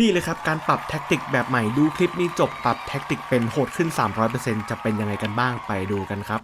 นี่เลยครับ การปรับแท็กติกแบบใหม่ดูคลิปนี้จบปรับแท็กติกเป็นโหดขึ้น 300%จะเป็นยังไงกันบ้างไปดูกันครับ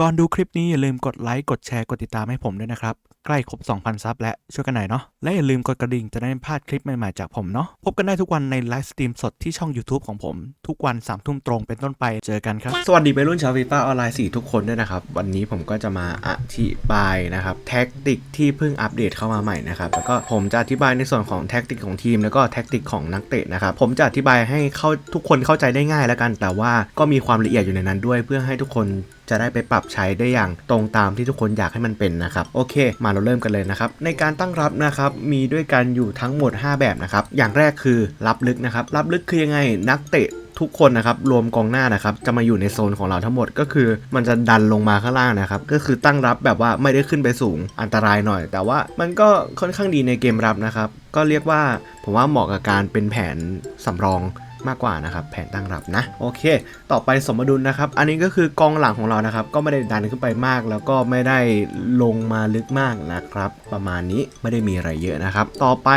ก่อนดูคลิปนี้อย่าลืมกดไลค์กดแชร์กดติดตามให้ผมด้วยนะครับ ใกล้ครบ 2,000 ซับและช่วยกันหน่อยเนาะและอย่าลืมกดกระดิ่งจะได้ไม่พลาดคลิปใหม่ๆจากผมเนาะพบกันได้ทุกวันในไลฟ์สตรีมสดที่ช่อง YouTube ของผม ทุกวัน3ทุ่มตรงเป็นต้นไปเจอกันครับ สวัสดีไปรุ่นชาวฟีฟ่าออนไลน์4ทุกคนด้วยนะครับ วันนี้ผมก็จะมาอธิบายนะครับแท็กติกที่เพิ่งอัปเดตเข้ามาใหม่นะครับแล้วก็ผมจะอธิบายในส่วนของแท็กติกของทีม แล้วก็แท็กติกของนักเตะนะครับผมจะอธิบายให้เข้าทุกคนเข้าใจได้ง่ายแล้วกัน แต่ว่าก็มีความละเอียดอยู่ในนั้นด้วย เพื่อให้ทุกคน จะได้ไปปรับใช้ได้อย่างตรงตามที่ทุกคนอยากให้มันเป็นนะครับโอเค มาเราเริ่มกันเลยนะครับในการตั้งรับนะครับมีด้วยกันอยู่ทั้งหมด 5 แบบนะครับอย่างแรกคือรับลึกนะครับรับลึกคือยังไงนักเตะทุกคนนะครับรวมกองหน้านะครับจะมาอยู่ในโซนของเราทั้งหมดก็คือ มันจะดันลงมาข้างล่างนะครับก็คือตั้งรับแบบว่าไม่ได้ขึ้นไปสูงอันตรายหน่อย แต่ว่ามันก็ค่อนข้างดีในเกมรับนะครับก็เรียกว่าผมว่าเหมาะกับการเป็นแผนสำรอง มากกว่านะครับแผนตั้งรับนะโอเค ต่อไปสมดุลนะครับ อันนี้ก็คือกองหลังของเรานะครับ ก็ไม่ได้ดันขึ้นไปมาก แล้วก็ไม่ได้ลงมาลึกมากนะครับ ประมาณนี้ไม่ได้มีอะไรเยอะนะครับ ต่อไป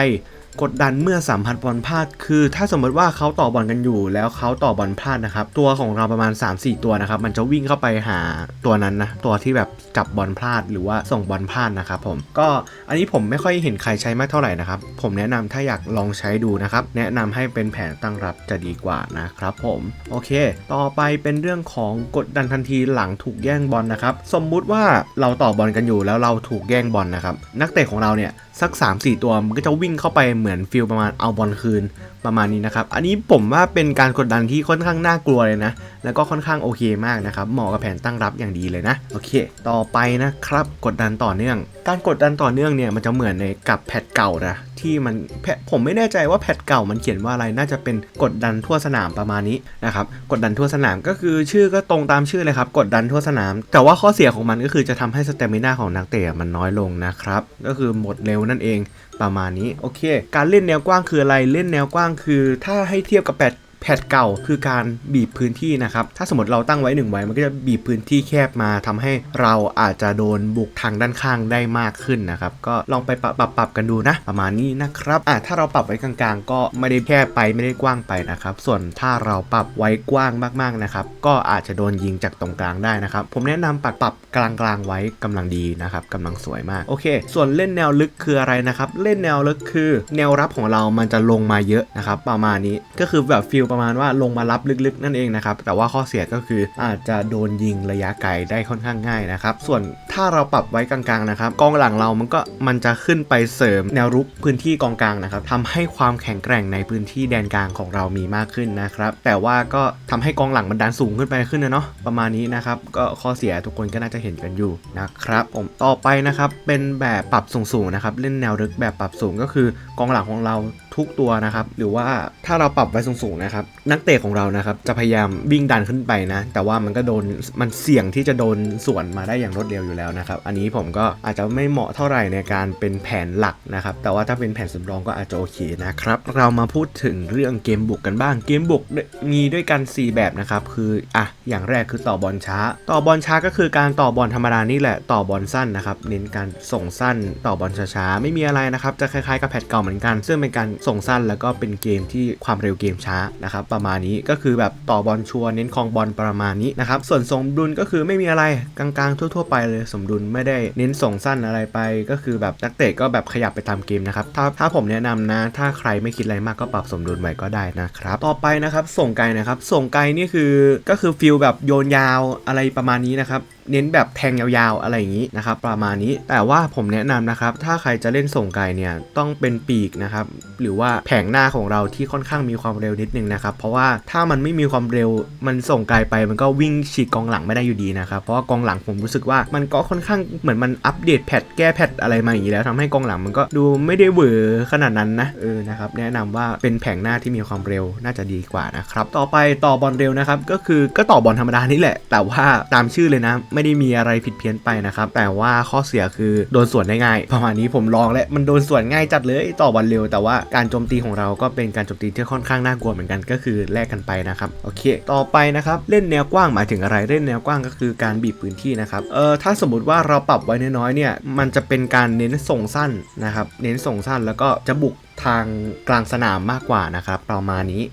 กดดันเมื่อสัมผัสบอลพลาด คือถ้าสมมติว่าเขาต่อบอลกันอยู่ แล้วเขาต่อบอลพลาดนะครับ ตัวของเราประมาณ 3-4 ตัวนะครับ มันจะวิ่งเข้าไปหาตัวนั้นนะ ตัวที่แบบจับบอลพลาดหรือว่าส่งบอลพลาดนะครับผม ก็อันนี้ผมไม่ค่อยเห็นใครใช้มากเท่าไหร่นะครับ ผมแนะนำถ้าอยากลองใช้ดูนะครับ แนะนำให้เป็นแผนตั้งรับจะดีกว่านะครับผม โอเค ต่อไปเป็นเรื่องของกดดันทันทีหลังถูกแย่งบอลนะครับ สมมุติว่าเราต่อบอลกันอยู่แล้วเราถูกแย่งบอลนะครับ นักเตะของเราเนี่ย สัก 3-4 ตัวมันก็จะวิ่งเข้าไปเหมือนฟิลประมาณเอาบอลคืนประมาณนี้นะครับ อันนี้ผมว่าเป็นการกดดันที่ค่อนข้างน่ากลัวเลยนะ แล้วก็ค่อนข้างโอเคมากนะครับ เหมาะกับแผนตั้งรับอย่างดีเลยนะ โอเค ต่อไปนะครับ กดดันต่อเนื่อง การกดดันต่อเนื่องเนี่ยมันจะเหมือนในกับแพทเก่านะ ที่มันแพทผมไม่แน่ใจว่าแพทเก่ามันเขียนว่าอะไร น่าจะเป็นกดดันทั่วสนามประมาณนี้นะครับ กดดันทั่วสนามก็คือชื่อก็ตรงตามชื่อเลยครับ กดดันทั่วสนาม แต่ว่าข้อเสียของมันก็คือจะทำให้สเตมินาของนักเตะมันน้อยลงนะครับ ก็คือหมดเร็วนั่นเองประมาณนี้โอเค การเล่นแนวกว้างคืออะไรเล่นแนวกว้างคือ ถ้าให้เทียบกับแพท แพทเก่าคือการบีบพื้นที่นะครับ ถ้าสมมติเราตั้งไว้หนึ่งไว้มันก็จะบีบพื้นที่แคบมาทำให้เราอาจจะโดนบุกทางด้านข้างได้มากขึ้นนะครับ ก็ลองไปปรับปรับปรับกันดูนะ ประมาณนี้นะครับอะถ้าเราปรับไว้กลางๆ ก็ไม่ได้แคบไปไม่ได้กว้างไปนะครับ ส่วนถ้าเราปรับไว้กว้างมากๆนะครับ ก็อาจจะโดนยิงจากตรงกลางได้นะครับ ผมแนะนำปรับปรับกลางๆไว้กำลังดีนะครับกำลังสวยมากโอเค ส่วนเล่นแนวลึกคืออะไรนะครับ เล่นแนวลึกคือ แนวรับของเรามันจะลงมาเยอะนะครับประมาณนี้ก็คือแบบฟิลประมาณว่าลงมารับลึกๆ นั่นเองนะครับ แต่ว่าข้อเสียก็คืออาจจะโดนยิงระยะไกลได้ค่อนข้างง่ายนะครับ ส่วนถ้าเราปรับไว้กลางๆนะครับกองหลังเรามันก็มันจะขึ้นไปเสริมแนวรุกพื้นที่กองกลางนะครับทำให้ความแข็งแกร่งในพื้นที่แดนกลางของเรามีมากขึ้นนะครับ แต่ว่าก็ทำให้กองหลังมันดันสูงขึ้นไปขึ้นนะเนาะประมาณนี้นะครับก็ข้อเสียทุกคนก็น่าจะเห็นกันอยู่นะครับผมต่อไปนะครับเป็นแบบปรับสูงๆนะครับเล่นแนวลึกแบบปรับสูงก็คือกองหลังของเรา ทุกตัวนะครับ หรือว่าถ้าเราปรับไว้สูงๆนะครับ นักเตะของเรานะครับ จะพยายามวิ่งดันขึ้นไปนะ แต่ว่ามันก็โดนมันเสี่ยงที่จะโดนสวนมาได้อย่างรวดเร็วอยู่แล้วนะครับ อันนี้ผมก็อาจจะไม่เหมาะเท่าไหร่ในการเป็นแผนหลักนะครับ แต่ว่าถ้าเป็นแผนสำรองก็อาจจะโอเคนะครับ เรามาพูดถึงเรื่องเกมบุกกันบ้าง เกมบุกมีด้วยกัน 4 แบบนะครับ คืออะอย่างแรกคือต่อบอลช้า ต่อบอลช้าก็คือการต่อบอลธรรมดานี่แหละ ต่อบอลสั้นนะครับ เน้นการส่งสั้น ต่อบอลช้าๆ ไม่มีอะไรนะครับ จะคล้ายๆกับแพทเก่าเหมือนกัน ซึ่งเป็นการสงสั้นแล้วก็เป็นเกมที่ความเร็วเกมช้านะครับประมาณนี้ก็คือแบบต่อบอลชัวร์เน้นครองบอลประมาณนี้นะครับส่วนสมดุลก็คือไม่มีอะไรกลางๆ ทั่ว ๆ ไปเลยสมดุลไม่ได้เน้นส่งสั้นอะไรไป ก็คือแบบนักเตะก็แบบขยับไปตามเกมนะครับถ้าถ้าผมแนะนำนะ ถ้าใครไม่คิดอะไรมากก็ปรับสมดุลไว้ก็ได้นะครับต่อไปนะครับส่งไกลนะครับส่งไกลนี่คือก็คือฟิลแบบโยนยาวอะไรประมาณนี้นะครับ เน้นแบบแทงยาวๆอะไรอย่างนี้นะครับประมาณนี้แต่ว่าผมแนะนำนะครับถ้าใครจะเล่นส่งไกลเนี่ยต้องเป็นปีกนะครับหรือว่าแผงหน้าของเราที่ค่อนข้างมีความเร็วนิดนึงนะครับเพราะว่าถ้ามันไม่มีความเร็วมันส่งไกลไปมันก็วิ่งฉีกกองหลังไม่ได้อยู่ดีนะครับเพราะว่ากองหลังผมรู้สึกว่ามันก็ค่อนข้างเหมือนมันอัปเดตแพทแก้แพทอะไรมาอย่างนี้แล้วทำให้กองหลังมันก็ดูไม่ได้เวอขนาดนั้นนะเออนะครับแนะนำว่าเป็นแผงหน้าที่มีความเร็วน่าจะดีกว่านะครับต่อไปต่อบอลเร็วนะครับก็คือก็ต่อบอลธรรมดานี่แหละ แต่ว่าตามชื่อเลยนะไม่ไม่ได้มีอะไรผิดเพี้ยนไปนะครับ แต่ว่าข้อเสียคือโดนสวนได้ง่ายประมาณนี้ผมลองแล้วมันโดนสวนง่ายจัดเลยต่อบอลเร็ว แต่ว่าการโจมตีของเราก็เป็นการโจมตีที่ค่อนข้างน่ากลัวเหมือนกันก็คือแลกกันไปนะครับโอเค ต่อไปนะครับเล่นแนวกว้างหมายถึงอะไรเล่นแนวกว้างก็คือการบีบพื้นที่นะครับเออถ้าสมมติว่าเราปรับไว้น้อยๆเนี่ยมันจะเป็นการเน้นส่งสั้นนะครับ เน้นส่งสั้นแล้วก็จะบุกทางกลางสนามมากกว่านะครับประมาณนี้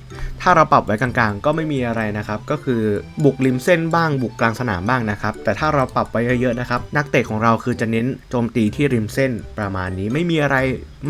ถ้าเราปรับไว้กลางๆ ก็ไม่มีอะไรนะครับ ก็คือบุกริมเส้นบ้างบุกกลางสนามบ้างนะครับ แต่ถ้าเราปรับไว้เยอะๆนะครับ นักเตะของเราคือจะเน้นโจมตีที่ริมเส้นประมาณนี้ไม่มีอะไร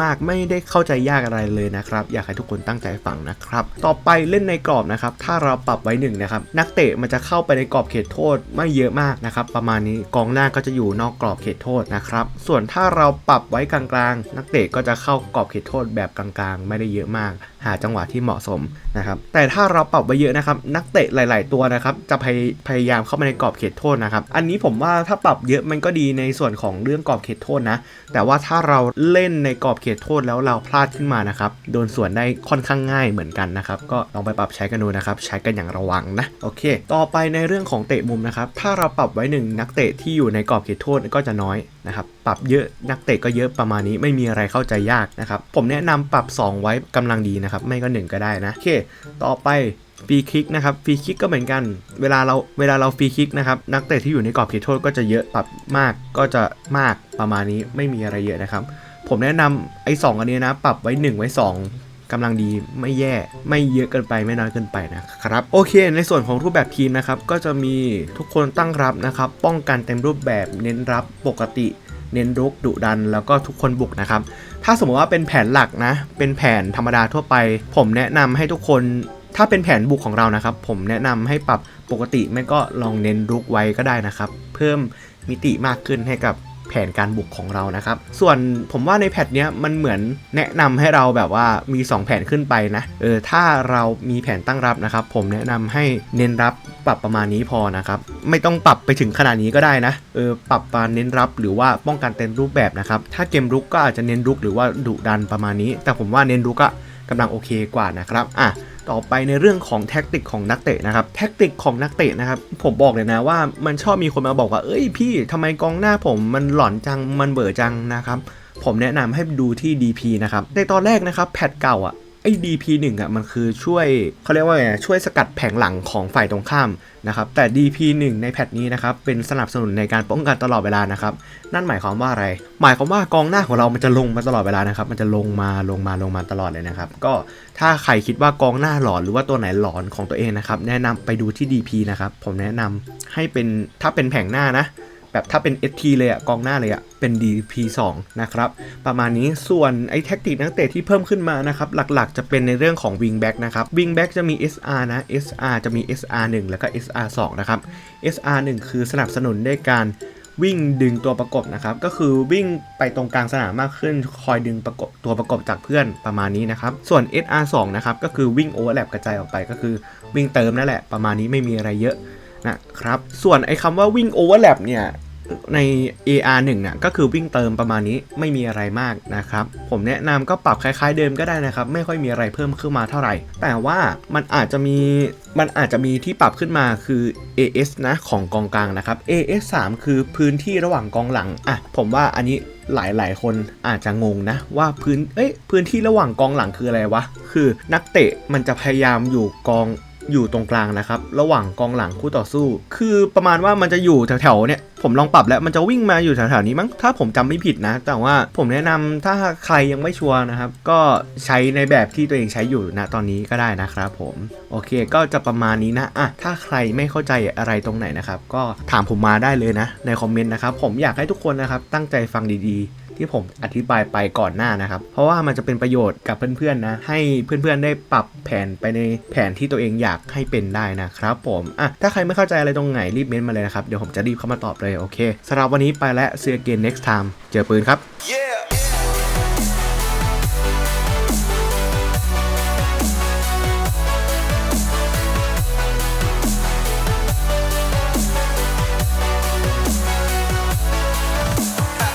มากไม่ได้เข้าใจยากอะไรเลยนะครับ อยากให้ทุกคนตั้งใจฟังนะครับ ต่อไปเล่นในกรอบนะครับ ถ้าเราปรับไว้หนึ่งนะครับ นักเตะมันจะเข้าไปในกรอบเขตโทษไม่เยอะมากนะครับ ประมาณนี้กองหน้าก็จะอยู่นอกกรอบเขตโทษนะครับ ส่วนถ้าเราปรับไว้กลางๆ นักเตะก็จะเข้ากรอบเขตโทษแบบกลางๆ ไม่ได้เยอะมาก หาจังหวะที่เหมาะสมนะครับแต่ถ้าเราปรับไว้เยอะนะครับ นักเตะหลาย ๆ ตัวนะครับจะพยพยายามเข้ามาในกรอบเขตโทษนะครับ อันนี้ผมว่าถ้าปรับเยอะมันก็ดีในส่วนของเรื่องกรอบเขตโทษนะ แต่ว่าถ้าเราเล่นในกรอบเขตโทษแล้วเราพลาดขึ้นมานะครับ โดนส่วนได้ค่อนข้างง่ายเหมือนกันนะครับ ก็ลองไปปรับใช้กันดูนะครับ ใช้กันอย่างระวังนะ โอเค ต่อไปในเรื่องของเตะมุมนะครับ ถ้าเราปรับไว้หนึ่งนักเตะที่อยู่ในกรอบเขตโทษก็จะน้อยนะครับ ปรับเยอะนักเตะก็เยอะประมาณนี้ไม่มีอะไรเข้าใจยากนะครับ ผมแนะนำปรับ 2 ไว้กำลังดีนะครับ ไม่ก็ 1 ก็ได้นะ โอเค ต่อไปฟรีคิกนะครับฟรีคิกก็เหมือนกัน เวลาเราเวลาเราฟรีคิกนะครับนักเตะที่อยู่ในกรอบเขตโทษก็จะเยอะปรับมากก็จะมากประมาณนี้ไม่มีอะไรเยอะนะครับ ผมแนะนำไอ้สองอันนี้นะ ปรับไว้ 1 ไว้ 2กำลังดีไม่แย่ไม่เยอะเกินไปไม่น้อยเกินไปนะครับ โอเค ในส่วนของรูปแบบทีมนะครับ ก็จะมีทุกคนตั้งรับนะครับ ป้องกันเต็มรูปแบบเน้นรับปกติ เน้นรุกดุดัน แล้วก็ทุกคนบุกนะครับ ถ้าสมมติว่าเป็นแผนหลักนะ เป็นแผนธรรมดาทั่วไป ผมแนะนำให้ทุกคน ถ้าเป็นแผนบุกของเรานะครับ ผมแนะนำให้ปรับปกติไม่ก็ลองเน้นรุกไว้ก็ได้นะครับ เพิ่มมิติมากขึ้นให้กับ แผนการบุกของเรานะครับ ส่วนผมว่าในแพทเนี้ยมันเหมือนแนะนำให้เราแบบว่ามี 2 แผนขึ้นไปนะเออถ้าเรามีแผนตั้งรับนะครับ ผมแนะนำให้เน้นรับปรับประมาณนี้พอนะครับ ไม่ต้องปรับไปถึงขนาดนี้ก็ได้นะเออปรับมาเน้นรับหรือว่าป้องกันเต็มรูปแบบนะครับ ถ้าเกมรุกก็อาจจะเน้นรุกหรือว่าดุดันประมาณนี้ แต่ผมว่าเน้นรุกอะกำลังโอเคกว่านะครับอะ ต่อไปในเรื่องของแท็กติกของนักเตะนะครับแท็กติกของนักเตะนะครับผมบอกเลยนะว่ามันชอบมีคนมาบอกว่าเอ้ยพี่ทำไมกองหน้าผมมันหลอนจังมันเบื่อจังนะครับผมแนะนำให้ดูที่ DP นะครับในตอนแรกนะครับแพทเก่าอะ ไอ้ DP 1 อะมันคือช่วยเขาเรียกว่าไงช่วยสกัดแผงหลังของฝ่ายตรงข้ามนะครับแต่ DP 1 ในแพทนี้นะครับเป็นสนับสนุนในการป้องกันตลอดเวลานะครับนั่นหมายความว่าอะไร หมายความว่ากองหน้าของเรามันจะลงมาตลอดเวลานะครับมันจะลงมาลงมาลงมาตลอดเลยนะครับก็ถ้าใครคิดว่ากองหน้าหลอนหรือว่าตัวไหนหลอนของตัวเองนะครับแนะนำไปดูที่ DP นะครับผมแนะนำให้เป็นถ้าเป็นแผงหน้านะ แบบถ้าเป็น ST เลยอะกองหน้าเลยอะเป็น DP 2 นะครับ ประมาณนี้ส่วนไอ้แท็กติกนักเตะที่เพิ่มขึ้นมานะครับ หลักๆจะเป็นในเรื่องของ Wing Back นะครับ Wing Back จะมี SR นะ SR จะมี SR 1 แล้วก็ SR 2 นะครับ SR 1 คือสนับสนุนด้วยการวิ่งดึงตัวประกบนะครับ ก็คือวิ่งไปตรงกลางสนามมากขึ้น คอยดึงประกบตัวประกบจากเพื่อนประมาณนี้นะครับ ส่วน SR 2 นะครับ ก็คือวิ่งโอเวอร์แลปกระจายออกไปก็คือวิ่งเติมนั่นแหละ ประมาณนี้ไม่มีอะไรเยอะนะครับ ส่วนไอ้คำว่าวิ่งโอเวอร์แลปเนี่ย ใน AR 1เนี่ยก็คือวิ่งเติมประมาณนี้ไม่มีอะไรมากนะครับ ผมแนะนำก็ปรับคล้ายๆเดิมก็ได้นะครับ ไม่ค่อยมีอะไรเพิ่มขึ้นมาเท่าไหร่ แต่ว่ามันอาจจะมีมันอาจจะมีที่ปรับขึ้นมาคือ AS นะของกองกลางนะครับ AS 3คือพื้นที่ระหว่างกองหลังอะผมว่าอันนี้หลายๆ คนอาจจะงงนะว่าพื้นเอ้ยพื้นที่ระหว่างกองหลังคืออะไรวะ คือนักเตะมันจะพยายามอยู่กอง อยู่ตรงกลางนะครับ ระหว่างกองหลังคู่ต่อสู้ คือประมาณว่ามันจะอยู่แถวๆเนี่ยผมลองปรับแล้วมันจะวิ่งมาอยู่แถวๆนี้มั้งถ้าผมจำไม่ผิดนะ แต่ว่าผมแนะนำถ้าใครยังไม่ชัวร์นะครับ ก็ใช้ในแบบที่ตัวเองใช้อยู่นะตอนนี้ก็ได้นะครับผมโอเคก็จะประมาณนี้นะอะถ้าใครไม่เข้าใจอะไรตรงไหนนะครับ ก็ถามผมมาได้เลยนะ ในคอมเมนต์นะครับผมอยากให้ทุกคนนะครับตั้งใจฟังดีๆ ที่ผมอธิบายไปก่อนหน้านะครับ เพราะว่ามันจะเป็นประโยชน์กับเพื่อนๆนะ ให้เพื่อนๆได้ปรับแผนไปในแผนที่ตัวเองอยากให้เป็นได้นะครับผมอะถ้าใครไม่เข้าใจอะไรตรงไหนรีบเม้นต์มาเลยนะครับ เดี๋ยวผมจะรีบเข้ามาตอบเลยโอเคสำหรับวันนี้ไปแล้วเซียเกน next time เจอปืนครับ Yeah.